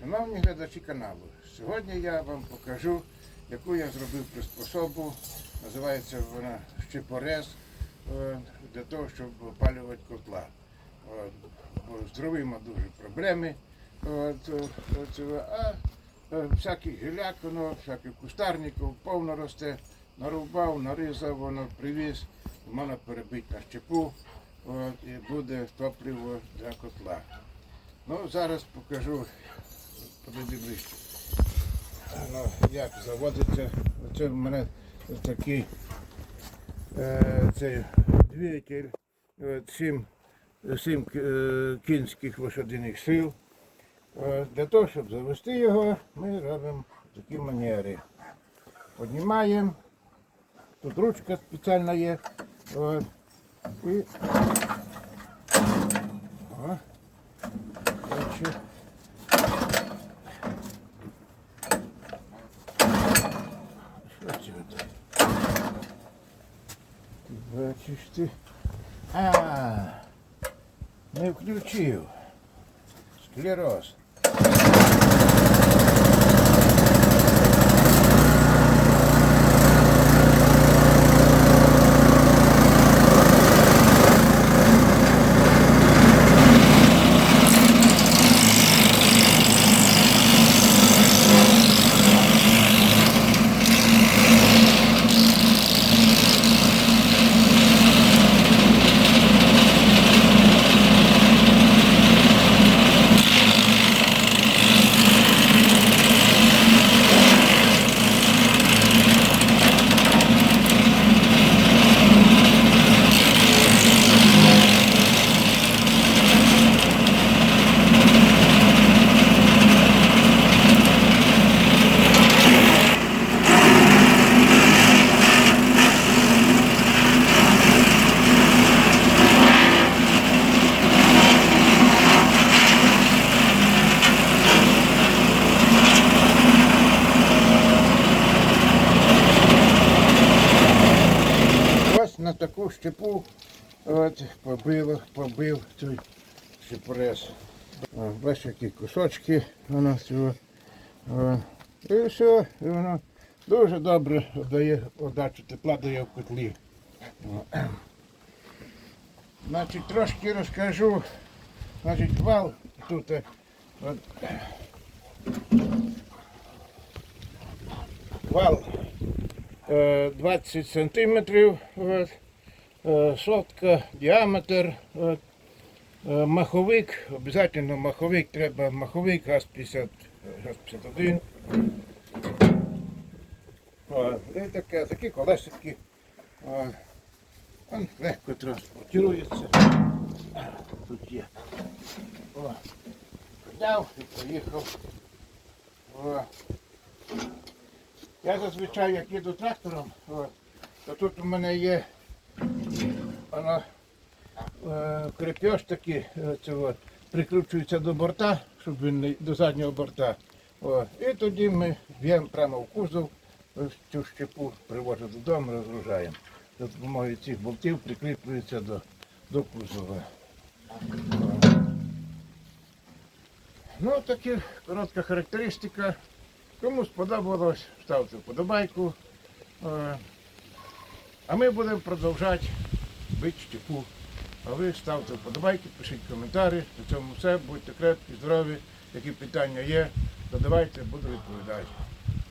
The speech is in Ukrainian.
Шановні глядачі каналу, сьогодні я вам покажу, яку я зробив приспособу. Називається вона щепорез е, для того, щоб опалювати котла. От, бо з дуже проблеми. Е, е, а всякий гіляк, воно, всяких кустарників повно росте. Нарубав, нарізав, воно привіз, можна перебити на щепу і буде топливо для котла. Ну, зараз покажу, подойди ближче. Ну, як заводиться. Це в мене такий е, цей двигатель, от, сім, сім е, кінських лошадиних сил. Е, Для того, щоб завести його, ми робимо такі манери. Піднімаємо. Тут ручка спеціальна є. От, і О, Короче. Що це тут? Бачиш ти. А, не включив. Склероз. Щепу от, побив, побив той щепорез. О, Бачиш, які кусочки у нас цього. І все, і воно дуже добре дає отдачу тепла дає в котлі. Значить, трошки розкажу. Значить, вал тут. е, От, вал е, 20 сантиметрів, от, е, сотка, діаметр, е, маховик, обов'язково маховик, треба маховик ГАЗ-50, ГАЗ-51. Таке, такі колесики. О, він легко транспортується. Тут є. О, підняв і поїхав. О. Я зазвичай як їду трактором, от, то тут у мене є воно, е, крепеж е, це от, прикручується до борта, щоб він не до заднього борта. От, і тоді ми б'ємо прямо в кузов, цю щепу привожу додому, розгружаємо. За допомогою цих болтів прикріплюється до, до кузова. Ну, така коротка характеристика. Кому сподобалось, ставте вподобайку. Е, А ми будемо продовжувати бити щепу. А ви ставте вподобайки, пишіть коментарі. На цьому все. Будьте крепкі, здорові. Які питання є, задавайте, буду відповідати.